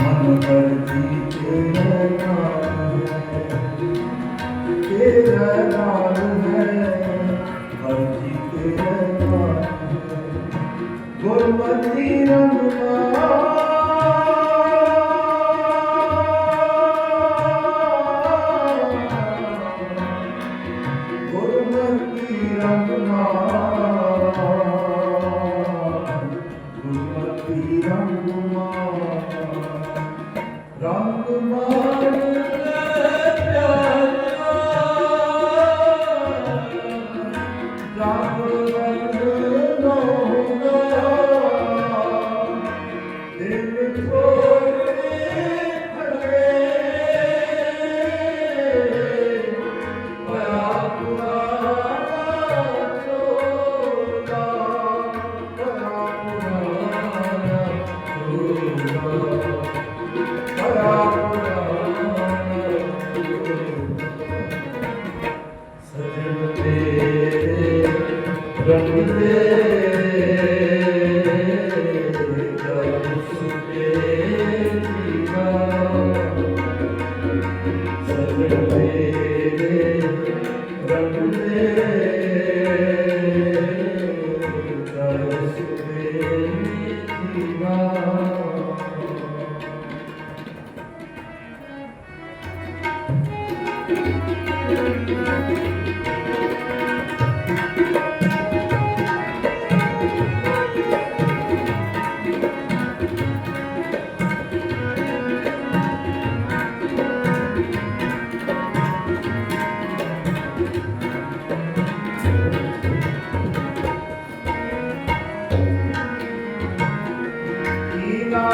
ਮਨ ਕਰਦੀ ਤੇਰਾ ਨਾਮ ਹੈ। ਤੇਰਾ ਨਾਮ ਹੈ। ਕਰਦੀ ਤੇਰਾ ਨਾਮ ਗੁਰਮਤਿ ਰੰਗ ਰੰਗ ਮਾਰ ਰੰਗ ਮਾਰ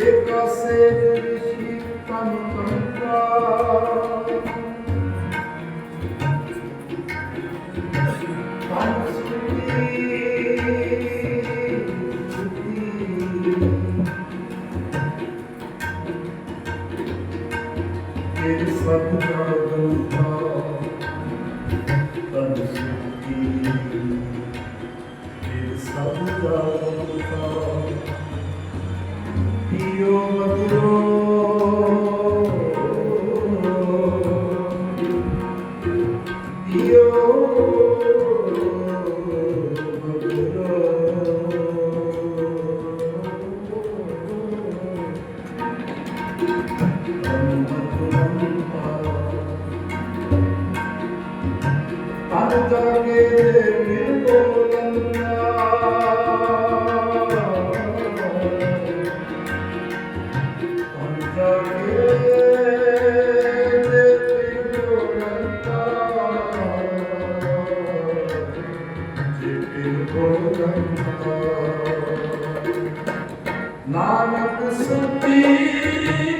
Deus, ਨਾਨਕ ਸੁਤੀ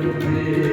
Amen.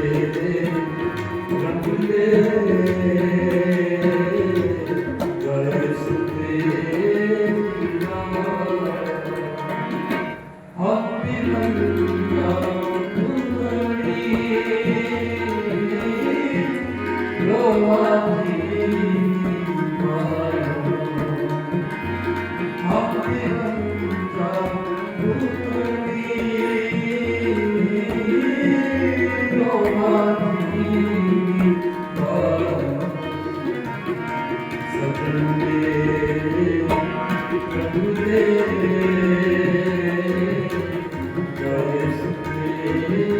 Amen.